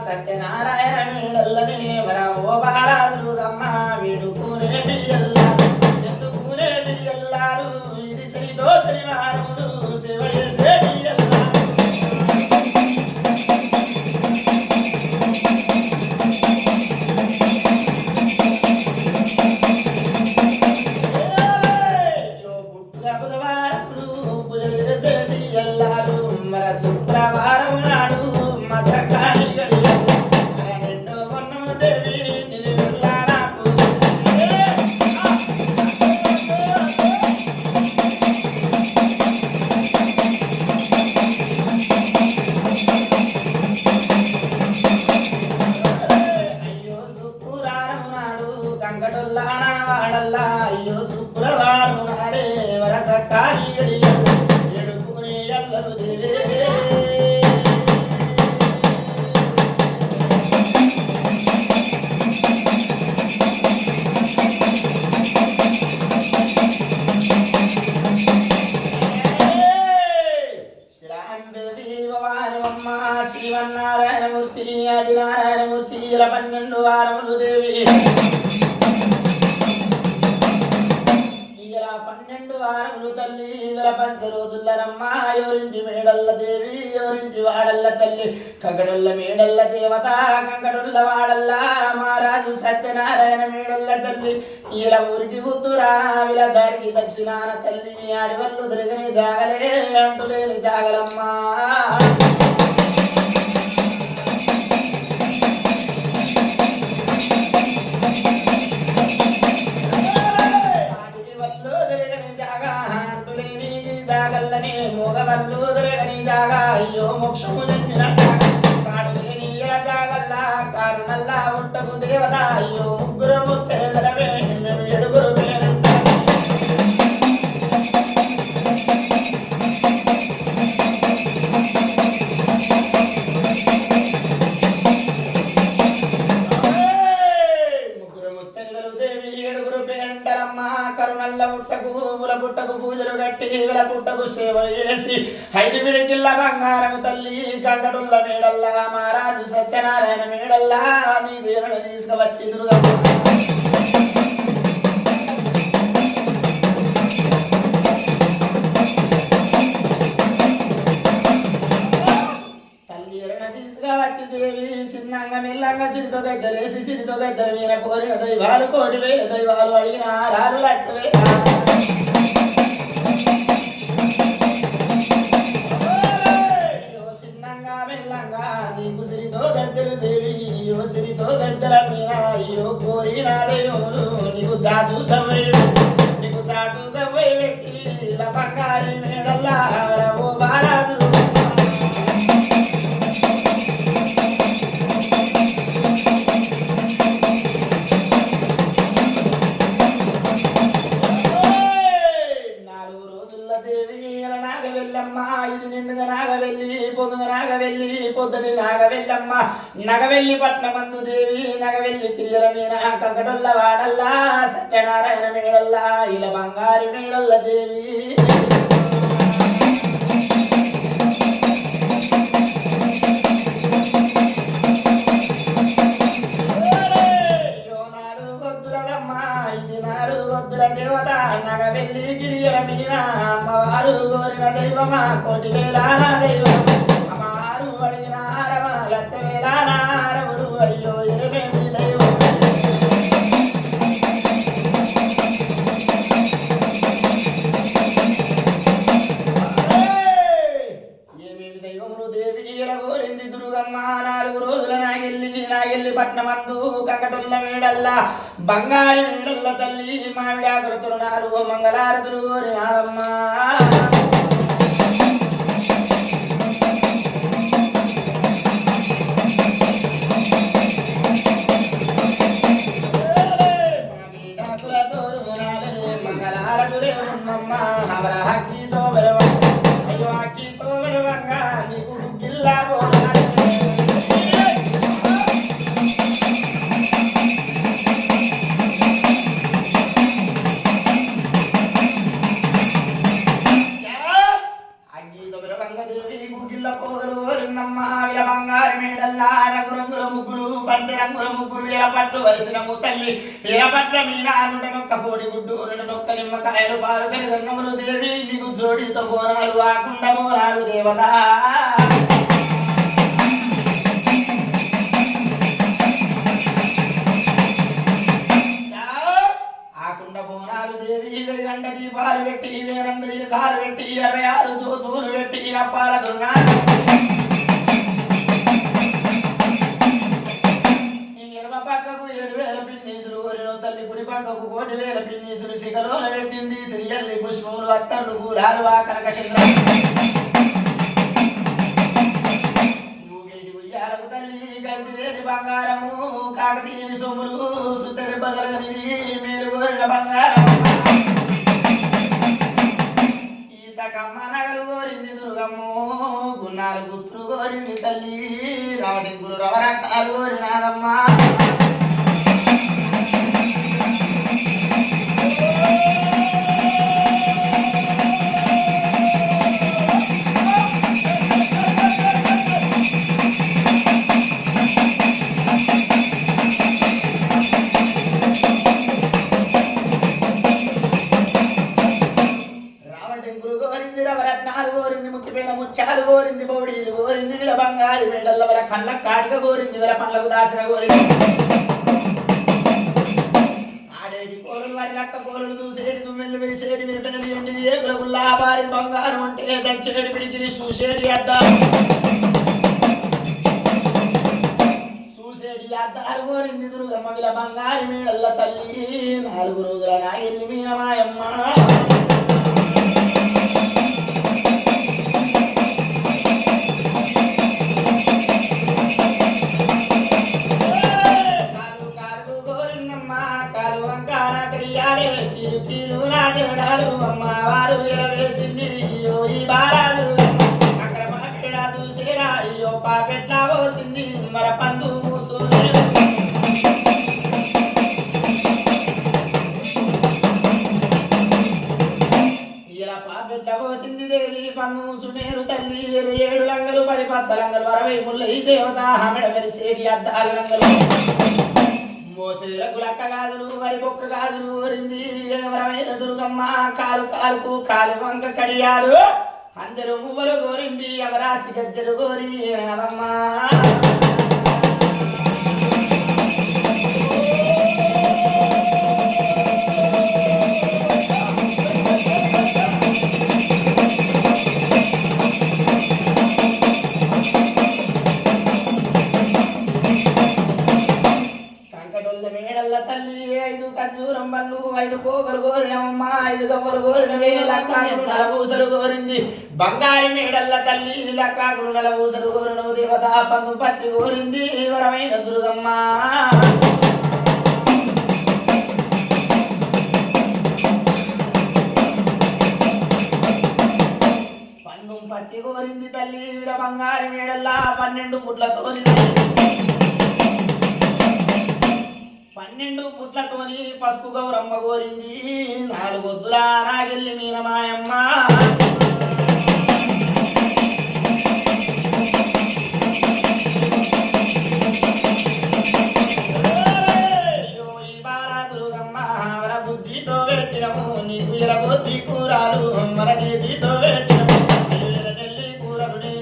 సత్యనారాయణ వీళ్ళల్లనే వరా ఓ బాలా దుర్గమ్మ వీడు పూరేటి పుల్లనమ్మ ఎవరింటి మేడల్ల దేవి ఎవరింటి వాడల్ల తల్లి కంగడుల్ల మేడల్ల దేవత కంగడుల్ల వాడల్ల మహారాజు సత్యనారాయణ మేడల్ల తల్లి. ఇలా ఊరికి కూతురా ఇలా దారికి దక్షిణాన తల్లి. ఆడివల్లు తిరగని జాగలే అంటులేని జాగలమ్మా. ಮೋಕ್ಷಮುಲೆಂದಿರ ಕಾಡುಗೆ ನೀರ ಜಾಗಲ್ಲ ಕಾರುನಲ್ಲ ಒಟ್ಟಗು ದೇವದಾಯೋ ಮುಗ್ಗುರು ಮುತ್ತೇದರವೇ ಎಡುಗುರು ಬೇರೆ కరుణల్ల పుట్టకు పూల పుట్టకు పూజలు కట్టి ఈగల పుట్టకు సేవ చేసి ఐదు జిల్లా బంగారం తల్లి కంకడుల్ల మేడల్లా మహారాజు సత్యనారాయణ మేడల్లా నీ వీరుని తీసుకువచ్చి దుర్గమ్మ. తీసుకువచ్చి దేవి చిన్నంగా మెల్లంగా సిరితో గద్దలేసి సిరితో గద్దలు మీద కోరిన దైవాలు కోటి వేల దైవాలు అడిగిన ఆరు లక్ష వేల. నగవెల్లి పట్నమందు దేవి నగవెల్లి క్రియల మీన కంకటొల్ల వాడల్లా సత్యనారాయణ మేడల్లా ఇలా బంగారి మేడల్ల దేవి నారు దేవత నగవెల్లి గిరియల మీద అమ్మవారు కోరిన దైవమా కోటి వేలాల దైవమా నాలుగు రోజుల నాగెల్లి నాగెల్లి పట్నమందు కంకటుల్ల మేడల్లా బంగారు మేడల్ల తల్లి మామిడాకుల తరుణాలు మంగళారతులు కోరినాదమ్మా దేవి పోగలు కోరిందమ్మ విల బంగారు మేడల్లా రంగు రంగుల ముగ్గులు పంచరంగుల ముగ్గురు వేల పట్లు వరిసినము తల్లి వేల పట్ల మీ నూట నొక్క కోడి గుడ్డు రెండు నొక్క నిమ్మకాయలు పాలు పెరుగన్నములు దేవి నీకు జోడితో బోనాలు ఆకుండ బోనాలు దేవతా. ఆకుండ బోనాలు దేవి గంట దీపాలు పెట్టి వేరందరి కాలు పెట్టి ఇరవై ఆరు జోతులు పెట్టి ఈ ఎడమ పక్కకు ఏడు వేల పిన్నీసులు కోరిన తల్లి కుడి పక్కకు కోటి వేల పిన్నీసులు శిఖలోన పెట్టింది శ్రీయల్లి పుష్పములు అత్తర్లు గూడాలు ఆ కనక మూగేటి ఉయ్యాలకు తల్లి గంతిలేని బంగారము కాకతీయని సొమ్ములు సుత్తరి బదలనిది మీరు కోరిన బంగారం గుత్తులు కోరింది తల్లి రవటింకులు రవరట్టాలు కోరినాదమ్మా పుట్టిపోయినము ముక్కిపోయిన గోరింది కోరింది బౌడీలు కోరింది విల బంగారు మేడల్ల వల కళ్ళ కాటిక కోరింది విల పండ్లకు దాసిన కోరింది ఆడేటి కోరులు వారి లక్క కోరులు దూసేటి తుమ్మెళ్ళు విరిసేటి విరిపెనది ఎండిది ఏగుల బారి బంగారం అంటే దంచేటి పిడికిలి చూసేటి అద్దాలు. చూసేటి అద్దాలు కోరింది దుర్గమ్మ విల బంగారు మేడల్ల తల్లి నాలుగు రోజుల నాగిల్లి మీన మాయమ్మ కాలు వంకాన కడియాలే కీలు కీలు నా తిరడాలు అమ్మ వారు ఎరవేసింది అయ్యో ఈ బారాలు అక్కడ మాట్లాడా దూసేరా అయ్యో పాపెట్లా పోసింది. మర పందు మూసులే ఇలా పాపెట్ల దేవి పన్ను సునేరు తల్లి. ఏడు లంగలు పది పచ్చ లంగలు అరవై ముళ్ళ ఈ దేవత హమెడ మెరిసేరి అద్దాల లంగలు. మోసేల గులక్క గాజులు వరి బొక్క గాజులు వరింది ఎవరమైన దుర్గమ్మ కాలు కాలుకు కాలు వంక కడియాలు. అందరూ మువ్వలు కోరింది ఎవరాసి గజ్జలు కోరి అదమ్మా బంగారి మేడల్ల తల్లి లక్కాకులు నలబూసలు కోరినవు దేవత పన్ను పత్తి కోరింది వరమైన దుర్గమ్మ. పన్ను పత్తి కోరింది తల్లి వీర బంగారి మేడల్లా పన్నెండు పుట్లతో పన్నెండు పుట్లతోని పసుపు గౌరమ్మ కోరింది. నాలుగొద్దుల నాగెల్లి మీన మాయమ్మ కొద్ది కూరాలు మర నీతితో పెట్టినము కూరలునే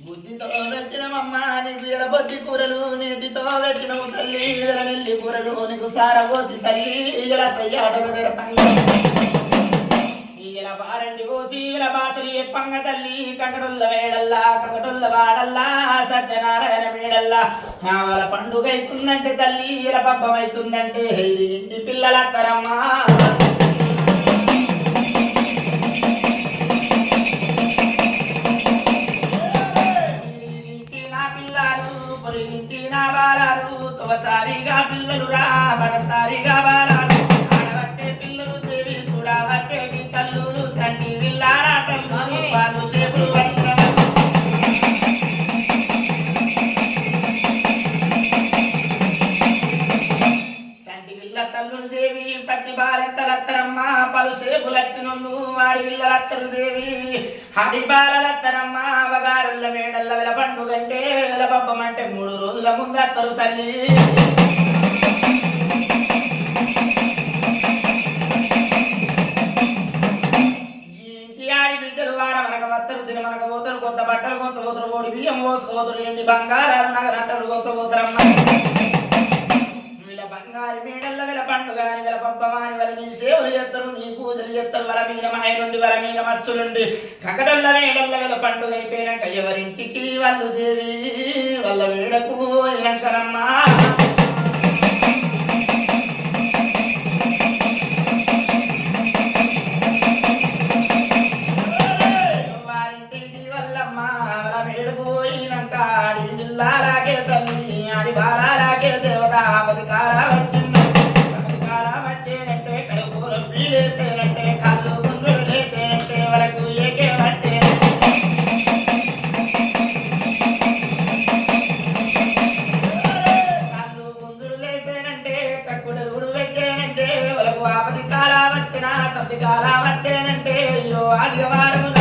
బుద్ధితో నీకు ఎలబొద్ది కూరలు నీతితో పెట్టినము తల్లి నెల్లి పోసి తల్లి ఈగల సయ్యాటలు నిరపంగా ఇలా బారండి ఓసి ఇలా బాసలు ఎప్పంగ తల్లి కంకటుల్ల వేడల్లా కంకటుల్ల వాడల్లా సత్యనారాయణ వేడల్లా వాళ్ళ పండుగ అవుతుందంటే తల్లి ఇలా పబ్బం అవుతుందంటే ఇది ఇంటి పిల్లలక్కరమ్మా పిల్లలు రా ఆడవచ్చే పిల్లలు దేవి సుడా వచ్చేటి తల్లులు సంటి విల్లారా తల్లు పాలు చేతులు వచ్చిన సంటి విల్ల తల్లులు దేవి పచ్చి బాలెత్తలత్తరమ్మ పలు సేపులచ్చినొల్లు వాడి విల్లలత్తరు దేవి. హడి బాలలత్తరమ్మ అవగారుల మేడల్ల వెల పండుగంటే వెల పబ్బమంటే మూడు రోజుల ముందత్తరు తల్లి. సేవలు చేస్తారు నీ పూజలు చేస్తారు వాళ్ళ మీద మాయ నుండి వాళ్ళ మీద మచ్చులుండి కకడల్ల వేడల్ల వీళ్ళ పండుగ అయిపోయినాక ఎవరింటికి వాళ్ళు దేవి వాళ్ళ వేడకు అయినాకనమ్మా వచ్చిన వచ్చేనంటే అయ్యో ఆదివారం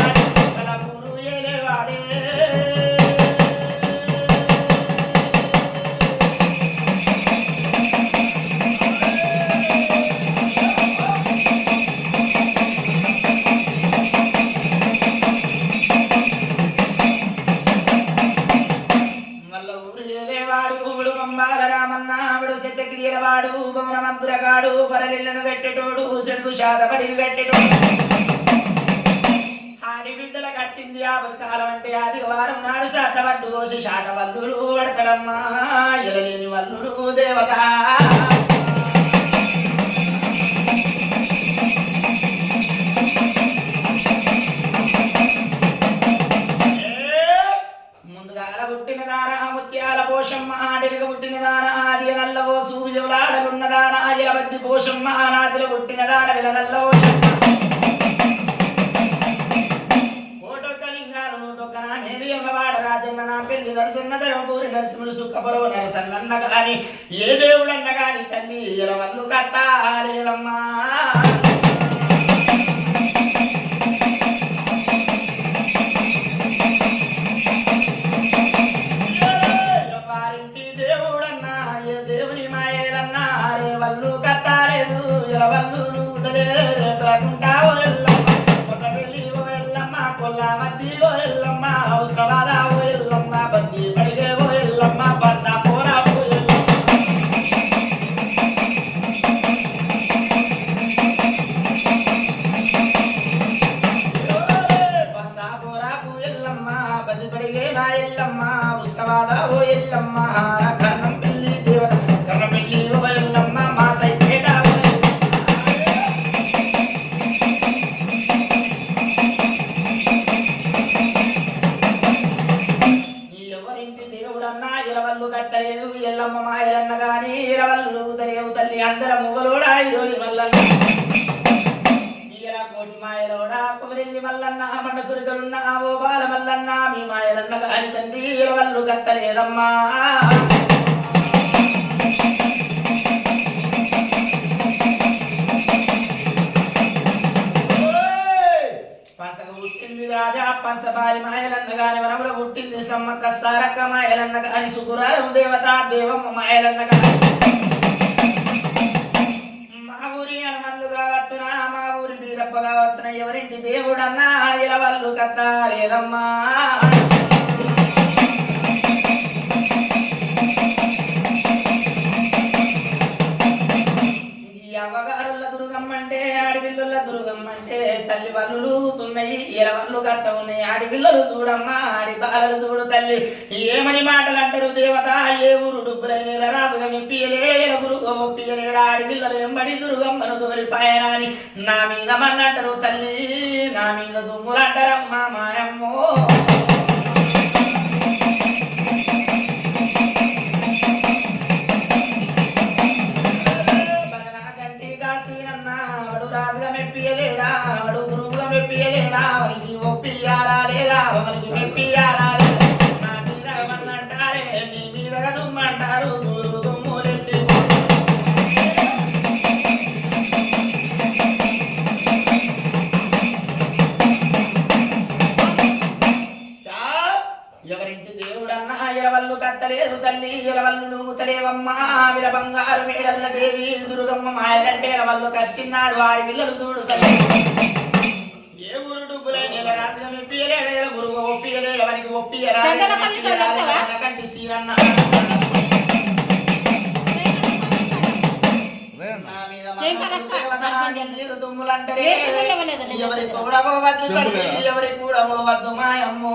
ఎరలేని వల్లుడు దేవత. ముందుగాల ముత్యాల పోషమ్మ ఆడిగా పుట్టిన దాన ఆది నల్లవో సూర్యులాడలున్న దాన ఇలబద్ది పోషమ్మ నాదిల పుట్టిన దాన విల అన్న గాని ఏ దేవుడన్న కానీ గాని తల్లి ఎలవల్లు కట్టాలేరమ్మా వారింటి దేవుడన్నా ఏ దేవుని మాయేలన్నా రే వల్లు కట్టాలేదు ఎలవల్లు నూతలేకుంటావో ఎల్లమ్మ ఈరోజు మల్లన్న. కోటి మాయలోడా కుమరెల్లి మల్లన్న మండ సురికలున్న ఓ బాల మల్లన్న మీ మాయలన్న గాని తండ్రి వల్లు కట్టలేదమ్మా. రాజా పంచబారి మాయలన్న గాని వరముల పుట్టింది సమ్మక్క సారక్క మాయలన్న గాని సుకురారం దేవత దేవమ్మ మాయలన్న గాని. ఎవరింటి దేవుడన్నా ఇలా వాళ్ళు కథ లేదమ్మా తున్నాయి ఎరవల్లు ఆడి పిల్లలు చూడమ్మా ఆడి బాలలు చూడు తల్లి. ఏమని మాటలు అంటారు దేవత? ఏ ఊరు డుబ్బులైన రాజుగా మెప్పియలేడ గురుగా ఒప్పియలేడా. ఆడిపిల్లలు ఎంబడి దుర్గమ్మను తోలిపాయనా అని నా మీద మన్నంటారు తల్లి నా మీద దుమ్ములంటారమ్మా మాయమ్మో. రాజుగా మెప్పియలేడా? అడుగురు మెప్పియలేడా వారికి ఒప్పియారా లేదా వారికి మెప్పియారా లేదా? నా మీద ఏమన్నంటారే నీ మీదగా దుమ్మంటారు దూరు దుమ్ములెత్తి చాల్. ఎవరింటి దేవుడన్నా ఎలవల్లు కట్టలేదు తల్లి ఎలవల్లు నూగుతలేవమ్మా విల బంగారు మేడల్ల దేవి దుర్గమ్మ మాయలంటే ఎలవల్లు కచ్చిన్నాడు ఆడి పిల్లలు చూడు తల్లి ఎవరి చెప్తున్నా? కూడా పోవద్దు తల్లి ఎవరి కూడా పోవద్దు మాయమ్మో.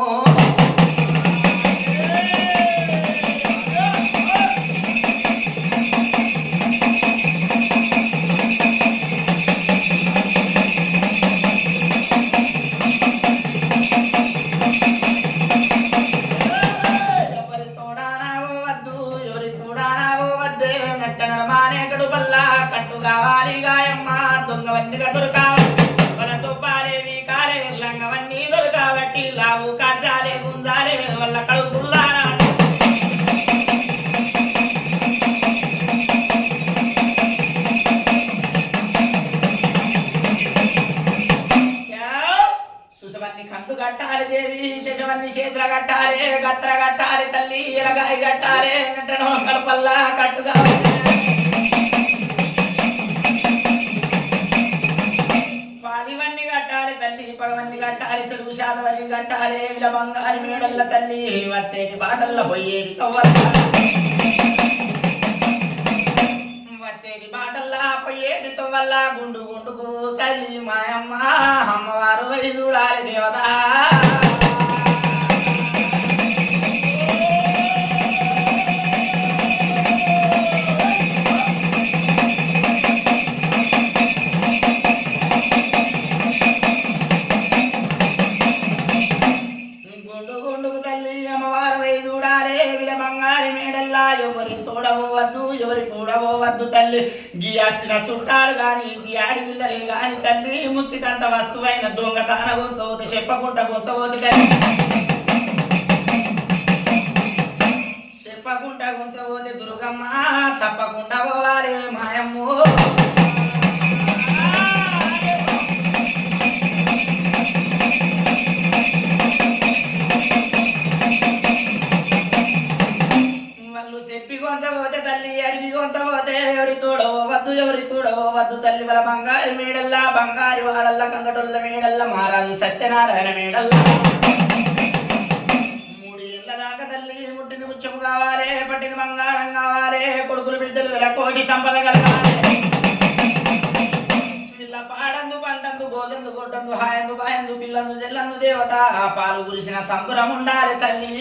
వస్తువైన దొంగతన గుంచవద్దు చెప్పకుండా గుంచవద్దు కానీ బంగారు వాడల్లా కంగటొల్ల మేడల్లా మహారాజు సత్యనారాయణ మేడల్లా. మూడు దాకా తల్లి ముట్టింది ముచ్చము కావాలి పట్టింది బంగారం కావాలి కొడుకులు బిడ్డలు వెల కోటి సంపద కలగాలి. పిల్ల పాడందు పండందు గోదందు గొడ్డందు హాయందు బాయందు పిల్లందు చెల్లందు దేవత పాలు కురిసిన సంబరం ఉండాలి తల్లి.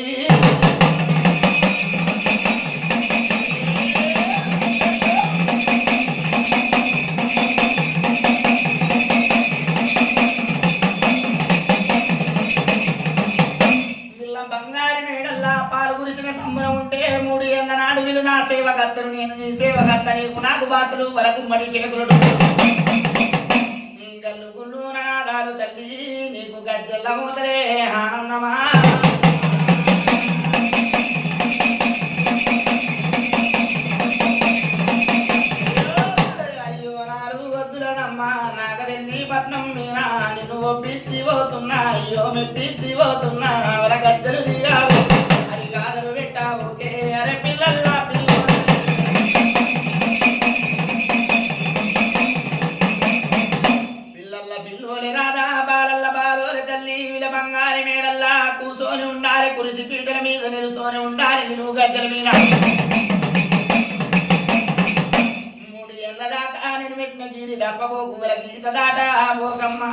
నీ సేవ బాసలు వరకు మడి చేతులు నాదాలు తల్లి నీకు గజ్జల మూతలే ఆనందమా? అయ్యో పట్నం మీనా నిన్ను ఒప్పించి పోతున్నా అయ్యో మెప్పించి మీద నిలుసోని ఉండాలి నిలువు గద్దెల మీద. మూడు ఏళ్ళ దాకా నేను పెట్టిన గీరి దప్పబోకు విల గీత దాట పోకమ్మా